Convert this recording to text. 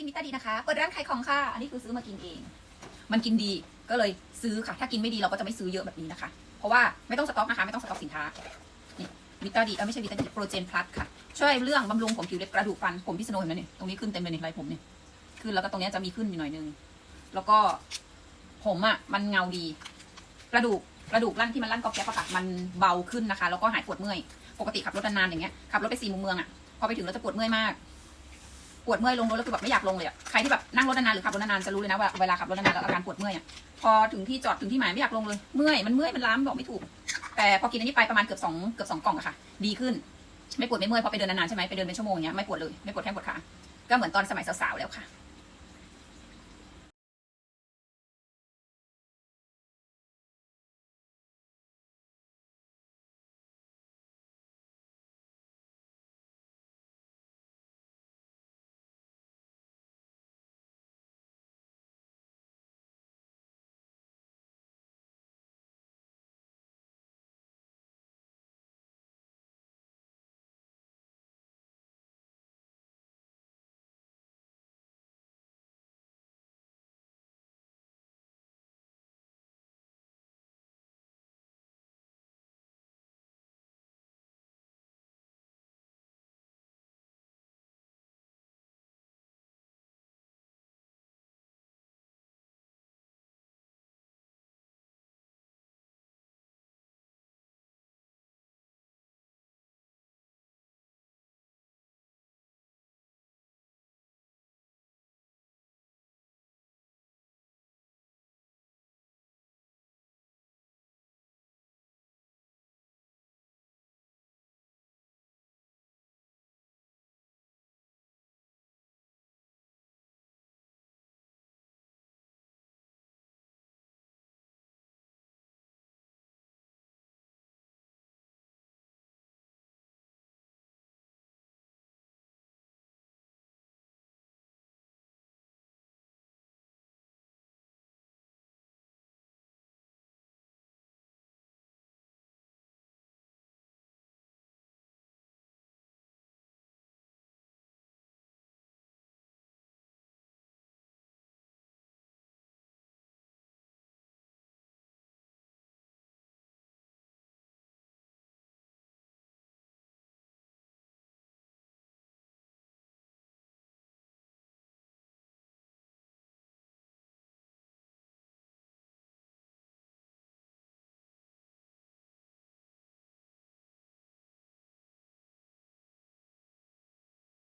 กินวิตาดีนะคะเปิดร้านขายของค่ะ อันนี้คือซื้อมากินเอง มันกินดีก็เลยซื้อค่ะ ถ้ากินไม่ดีเราก็จะไม่ซื้อเยอะแบบนี้นะคะ เพราะว่าไม่ต้องสต็อกนะคะ ไม่ต้องสต็อกสินค้านี่วิตาดีเออไม่ใช่วิตาดีโปรเจนพลัสค่ะ ช่วยเรื่องบำรุงผมผิวเล็บกระดูกฟันผมพี่สโนว์เห็นไหมเนี่ยตรงนี้ขึ้นเต็มเลยนี่ไรผมเนี่ยขึ้นแล้วก็ตรงนี้จะมีขึ้นอยู่หน่อยนึงแล้วก็ผมอะมันเงาดี กระดูกกระดูกลั่นที่มันลั่นกอบแก๊บอะค่ะมันเบาขึ้นนะคะ แล้วก็หายปวดเมื่อย ปกติขับรถนานๆอย่างเงี้ยขับรถไปสี่มุมเมืองอะพอไปถึงเราจะปวดเมื่อยมาก วดเมื่อยลงรถแล้วคือแบบไม่อยากลงเลยอะใครที่แบบนั่งรถนานๆหรือขับรถนานๆจะรู้เลยนะว่าเวลาขับรถนานๆแล้วอาการปวดเมื่อยอะพอถึงที่จอดถึงที่หมายไม่อยากลงเลยเมื่อยมันเมื่อยมันล้ามบอกไม่ถูก แต่พอกินอันนี้ไปประมาณเกือบสองเกือบสองกล่องอะค่ะ ดีขึ้น ไม่ปวดไม่เมื่อยพอไปเดินนานๆใช่ไหมไปเดินเป็นชั่วโมงเงี้ยไม่ปวดเลยไม่ปวดแข้งปวดขาก็เหมือนตอนสมัยสาวๆแล้วค่ะ